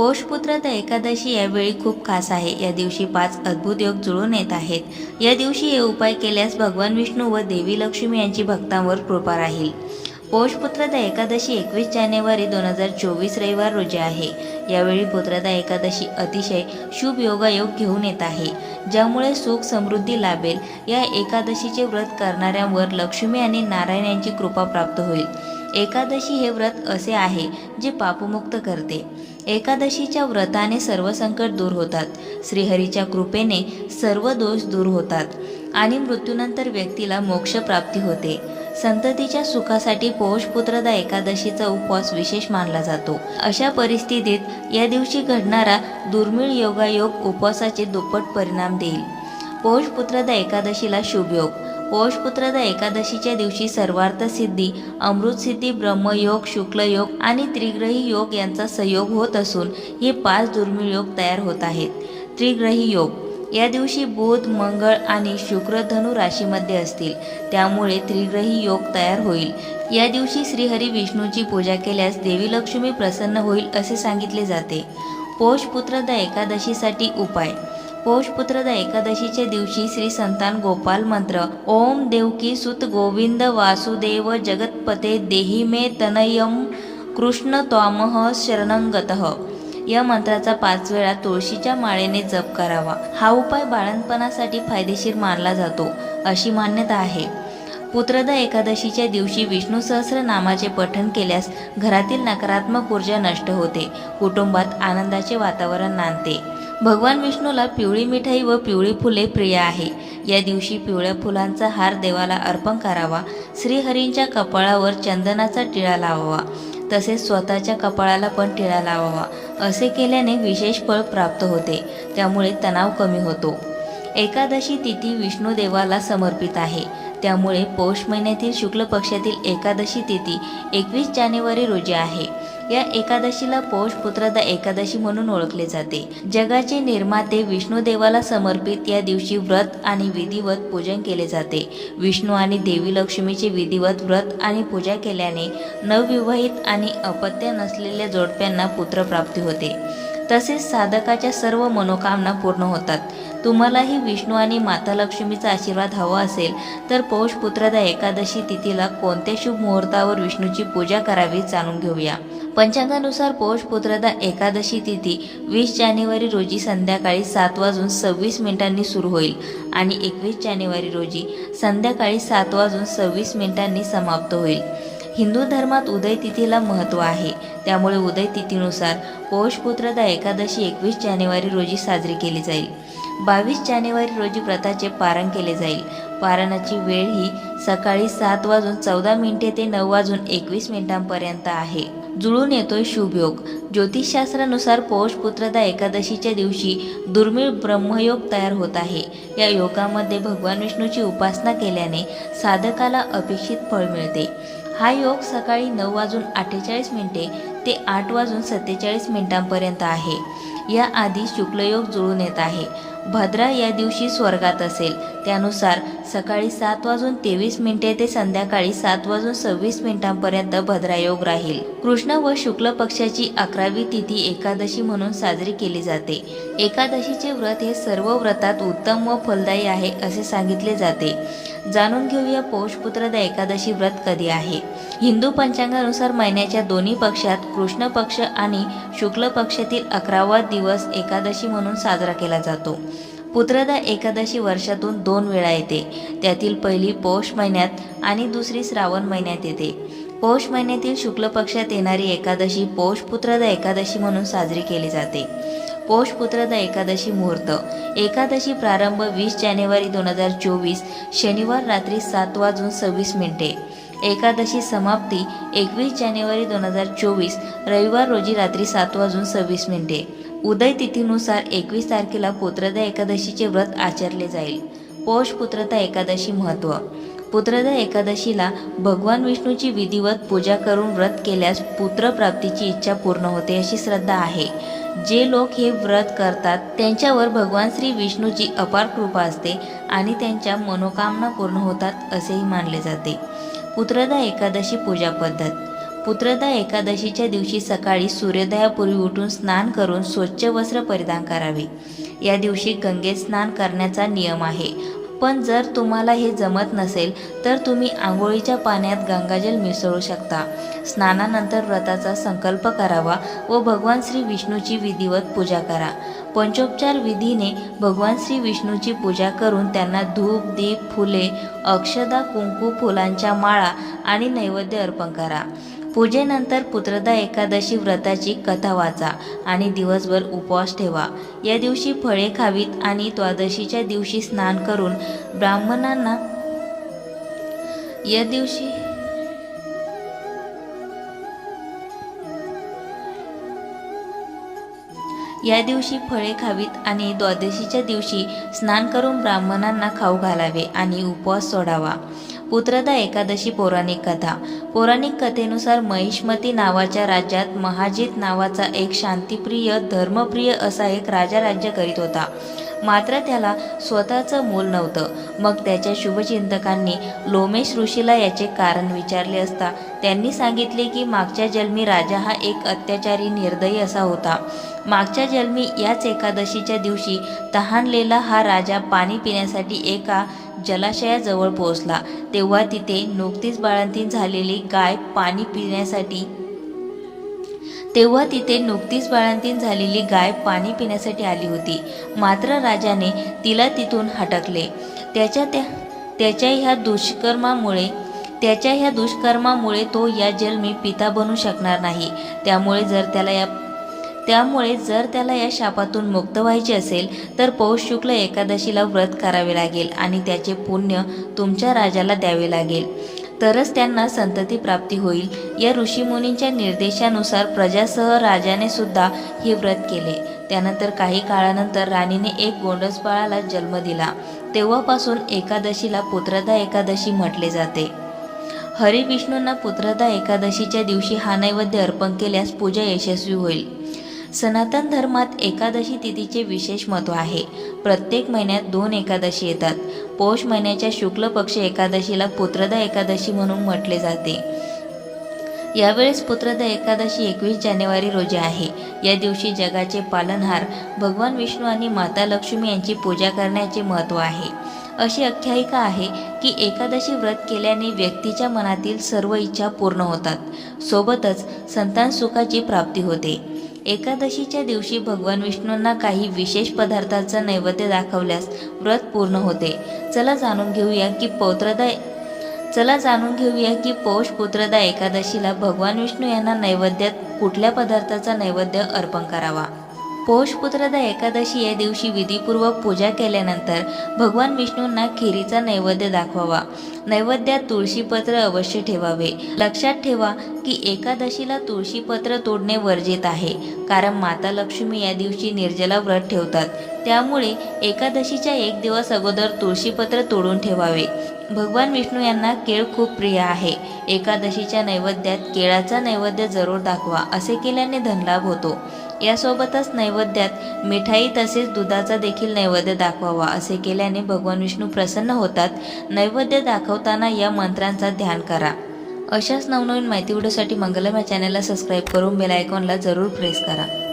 पौषपुत्रता एकादशी यावेळी खूप खास आहे. या दिवशी पाच अद्भुत योग जुळून येत आहेत. या दिवशी हे उपाय केल्यास भगवान विष्णू व देवी लक्ष्मी यांची भक्तांवर कृपा राहील. पौषपुत्रता एकादशी एकवीस जानेवारी दोन हजार चोवीस रविवार रोजी आहे. यावेळी पुत्रता एकादशी अतिशय शुभ योगायोग घेऊन येत आहे. ज्यामुळे सुख समृद्धी लाभेल. या एकादशीचे व्रत करणाऱ्यांवर लक्ष्मी आणि नारायण यांची कृपा प्राप्त होईल. एकादशी हे व्रत असे आहे जे पापमुक्त करते. एकादशीच्या व्रताने सर्व संकट दूर होतात. श्रीहरीच्या कृपेने सर्व दोष दूर होतात आणि मृत्यूनंतर व्यक्तीला मोक्ष प्राप्ती होते. संततीच्या सुखासाठी पौषपुत्रदा एकादशीचा उपवास विशेष मानला जातो. अशा परिस्थितीत या दिवशी घडणारा दुर्मिळ योगायोग उपवासाचे दुप्पट परिणाम देईल. पौषपुत्रदा एकादशीला शुभयोग. पौषपुत्रदा एकादशीच्या दिवशी सर्वार्थ सिद्धी अमृत सिद्धी ब्रह्मयोग शुक्लयोग आणि त्रिग्रही योग यांचा संयोग होत असून हे पाच दुर्मिळ योग तयार होत आहेत. त्रिग्रही योग. या दिवशी बुध मंगळ आणि शुक्र धनु राशीमध्ये असतील. त्यामुळे त्रिग्रही योग तयार होईल. या दिवशी श्रीहरी विष्णूची पूजा केल्यास देवी लक्ष्मी प्रसन्न होईल असे सांगितले जाते. पौषपुत्रदा एकादशीसाठी उपाय. पौषपुत्रदा एकादशीच्या दिवशी श्री संतान गोपाल मंत्र ओम देवकी सुत गोविंद वासुदेव जगतपते देही मे तनयम कृष्ण त्वामह शरणंगतः. या मंत्राचा पाच वेळा तुळशीच्या माळेने जप करावा. हा उपाय बाळणपणासाठी फायदेशीर मानला जातो अशी मान्यता आहे. पुत्रदा एकादशीच्या दिवशी विष्णू सहस्र नामाचे पठण केल्यास घरातील नकारात्मक ऊर्जा नष्ट होते कुटुंबात आनंदाचे वातावरण नांदते. भगवान विष्णूला पिवळी मिठाई व पिवळी फुले प्रिय आहे. या दिवशी पिवळ्या फुलांचा हार देवाला अर्पण करावा. श्रीहरींच्या कपाळावर चंदनाचा टिळा लावावा. तसेच स्वतःच्या कपाळाला पण टिळा लावावा. असे केल्याने विशेष फळ प्राप्त होते. त्यामुळे तणाव कमी होतो. एकादशी तिथी विष्णू देवाला समर्पित आहे. त्यामुळे पौष महिन्यातील शुक्ल पक्षातील एकादशी तिथी एकवीस जानेवारी रोजी आहे. या एकादशीला पौष पुत्रदा एकादशी म्हणून ओळखले जाते. जगाचे निर्माते विष्णुदेवाला समर्पित या दिवशी व्रत आणि विधिवत पूजन केले जाते. विष्णू आणि देवी लक्ष्मीचे विधिवत व्रत आणि पूजा केल्याने नवविवाहित आणि अपत्य नसलेल्या जोडप्यांना पुत्रप्राप्ती होते. तसेच साधकाच्या सर्व मनोकामना पूर्ण होतात. तुम्हालाही विष्णू आणि माता लक्ष्मीचा आशीर्वाद हवा असेल तर पौष पुत्रदा एकादशी तिथीला कोणत्या शुभ मुहूर्तावर विष्णूची पूजा करावी जाणून घेऊया. पंचांगानुसार पौष पुत्रदा एकादशी तिथी वीस जानेवारी रोजी संध्याकाळी सात वाजून सव्वीस मिनिटांनी सुरू होईल आणि एकवीस जानेवारी रोजी संध्याकाळी सात वाजून सव्वीस मिनिटांनी समाप्त होईल. हिंदू धर्मात उदय तिथीला महत्त्व आहे. त्यामुळे उदय तिथीनुसार पौष पुत्रदा एकादशी एकवीस जानेवारी रोजी साजरी केली जाईल. बावीस जानेवारी रोजी प्रथाचे पारण केले जाईल. पारणाची वेळ ही सकाळी सात वाजून चौदा मिनिटे ते नऊ वाजून एकवीस मिनिटांपर्यंत आहे. जुळून येतोय शुभयोग. ज्योतिषशास्त्रानुसार पौषपुत्रदा एकादशीच्या दिवशी दुर्मिळ ब्रह्मयोग तयार होत आहे. या योगामध्ये भगवान विष्णूची उपासना केल्याने साधकाला अपेक्षित फळ मिळते. हा योग सकाळी नऊ वाजून अठ्ठेचाळीस मिनिटे ते आठ वाजून सत्तेचाळीस मिनिटांपर्यंत आहे. याआधी शुक्लयोग जुळून येत आहे. भद्रा या दिवशी स्वर्गात असेल. त्यानुसार सकाळी सात वाजून तेवीस मिनिटे ते संध्याकाळी सात वाजून सव्वीस मिनिटांपर्यंत भद्रायोग राहील. कृष्ण व शुक्ल पक्षाची अकरावी तिथी एकादशी म्हणून साजरी केली जाते. एकादशीचे व्रत हे सर्व व्रतात उत्तम व फलदायी आहे असे सांगितले जाते. जाणून घेऊया पौषपुत्रदा एकादशी व्रत कधी आहे. हिंदू पंचांगानुसार महिन्याच्या दोन्ही पक्षात कृष्ण पक्ष आणि शुक्ल पक्षातील अकरावा दिवस एकादशी म्हणून साजरा केला जातो. पुत्रदा एकादशी वर्षातून दोन वेळा येते. त्यातील पहिली पौष महिन्यात आणि दुसरी श्रावण महिन्यात येते. पौष महिन्यातील शुक्ल पक्षात येणारी एकादशी पौष पुत्रदा एकादशी म्हणून साजरी केली जाते. पौषपुत्रदा एकादशी मुहूर्त. एकादशी प्रारंभ वीस जानेवारी दोन हजार चोवीस शनिवार रात्री सात वाजून सव्वीस मिनिटे. एकादशी समाप्ती एकवीस जानेवारी दोन हजार चोवीस रविवार रोजी रात्री सात वाजून सव्वीस मिनिटे. उदय तिथीनुसार एकवीस तारखेला पुत्रदा एकादशीचे व्रत आचरले जाईल. पौष पुत्रता एकादशी महत्त्व पुत्रदा एकादशीला भगवान विष्णूची विधिवत पूजा करून व्रत केल्यास पुत्रप्राप्तीची इच्छा पूर्ण होते अशी श्रद्धा आहे. जे लोक हे व्रत करतात त्यांच्यावर भगवान श्री विष्णूची अपार कृपा असते आणि त्यांच्या मनोकामना पूर्ण होतात असेही मानले जाते. पुत्रदा एकादशी पूजा पद्धत. पुत्रदा एकादशीच्या दिवशी सकाळी सूर्योदयापूर्वी उठून स्नान करून स्वच्छ वस्त्र परिधान करावे. या दिवशी गंगेत स्नान करण्याचा नियम आहे. पण जर तुम्हाला हे जमत नसेल तर तुम्ही आंघोळीच्या पाण्यात गंगाजल मिसळू शकता. स्नानानंतर व्रताचा संकल्प करावा व भगवान श्री विष्णूची विधिवत पूजा करा. पंचोपचार विधीने भगवान श्री विष्णूची पूजा करून त्यांना धूप दीप फुले अक्षदा कुंकू फुलांच्या माळा आणि नैवेद्य अर्पण करा. पूजेनंतर पुत्रदा एकादशी व्रताची कथा वाचा आणि दिवसभर उपवास ठेवा. या दिवशी फळे खावीत आणि द्वादशीच्या दिवशी स्नान करून ब्राह्मणांना या दिवशी या दिवशी फळे खावीत आणि द्वादशीच्या दिवशी स्नान करून ब्राह्मणांना खाऊ घालावे आणि उपवास सोडावा. पुत्रदा एकादशी पौराणिक कथा. पौराणिक कथेनुसार महिष्मती नावाच्या राज्यात महाजित नावाचा एक शांतिप्रिय धर्मप्रिय असा एक राजा राज्य करीत होता. मात्र त्याला स्वतःचं मूल नव्हतं. मग त्याच्या शुभचिंतकांनी लोमेश ऋषीला याचे कारण विचारले असता त्यांनी सांगितले की मागच्या जन्मी राजा हा एक अत्याचारी निर्दयी असा होता. मागच्या जन्मी याच एकादशीच्या दिवशी तहानलेला हा राजा पाणी पिण्यासाठी एका जलाशयाजवळ पोहोचला. तेव्हा तिथे नुकतीच बाळंतीण झालेली गाय पाणी पिण्यासाठी तेव्हा तिथे नुकतीच बाळंतीण झालेली गाय पाणी पिण्यासाठी आली होती. मात्र राजाने तिला तिथून हटकले. त्याच्या त्या त्याच्या ह्या दुष्कर्मामुळे त्याच्या ह्या दुष्कर्मामुळे तो या जन्मी पिता बनू शकणार नाही. त्यामुळे जर त्याला या त्यामुळे जर त्याला या शापातून मुक्त व्हायचे असेल तर पौष शुक्ल एकादशीला व्रत करावे लागेल आणि त्याचे पुण्य तुमच्या राजाला द्यावे लागेल. तरच त्यांना संतती प्राप्ती होईल. या ऋषीमुनींच्या निर्देशानुसार प्रजासह राजाने सुद्धा हे व्रत केले. त्यानंतर काही काळानंतर राणीने एक गोंडस बाळाला जन्म दिला. तेव्हापासून एकादशीला पुत्रदा एकादशी म्हटले जाते. हरिविष्णूंना पुत्रदा एकादशीच्या दिवशी हा नैवेद्य अर्पण केल्यास पूजा यशस्वी होईल. सनातन धर्मात एकादशी तिथीचे विशेष महत्त्व आहे. प्रत्येक महिन्यात दोन एकादशी येतात. पौष महिन्याच्या शुक्ल पक्ष एकादशीला पुत्रदा एकादशी म्हणून म्हटले जाते. यावेळेस पुत्रदा एकादशी एकवीस जानेवारी रोजी आहे. या दिवशी जगाचे पालनहार भगवान विष्णू आणि माता लक्ष्मी यांची पूजा करण्याचे महत्त्व आहे. अशी आख्यायिका आहे की एकादशी व्रत केल्याने व्यक्तीच्या मनातील सर्व इच्छा पूर्ण होतात. सोबतच संतान सुखाची प्राप्ती होते. एकादशीच्या दिवशी भगवान विष्णूंना काही विशेष पदार्थाचं नैवेद्य दाखवल्यास व्रत पूर्ण होते. चला जाणून घेऊया की पौत्रदा चला जाणून घेऊया की पौष पुत्रदा एकादशीला भगवान विष्णू यांना नैवेद्यात कुठल्या पदार्थाचा नैवेद्य अर्पण करावा? पौषपुत्रदा एकादशी या दिवशी विधीपूर्वक पूजा केल्यानंतर भगवान विष्णूंना खिरीचा नैवेद्य दाखवावा. नैवेद्यात तुळशीपत्र अवश्य ठेवावे. लक्षात ठेवा की एकादशीला तुळशीपत्र तोडणे वर्जित आहे. कारण माता लक्ष्मी या दिवशी निर्जला व्रत ठेवतात. त्यामुळे एकादशीच्या एक दिवस अगोदर तुळशीपत्र तोडून ठेवावे. भगवान विष्णू यांना केळ खूप प्रिय आहे. एकादशीच्या नैवेद्यात केळाचा नैवेद्य जरूर दाखवा असे केल्याने धनलाभ होतो. यासोबतच नैवेद्यात मिठाई तसेच दुधाचा देखील नैवेद्य दाखवावा असे केल्याने भगवान विष्णू प्रसन्न होतात. नैवेद्य दाखवताना या मंत्रांचा ध्यान करा. अशाच नवनवीन माहिती व्हिडिओसाठी मंगलम या चॅनलला सबस्क्राईब करून बेल आयकॉनला जरूर प्रेस करा.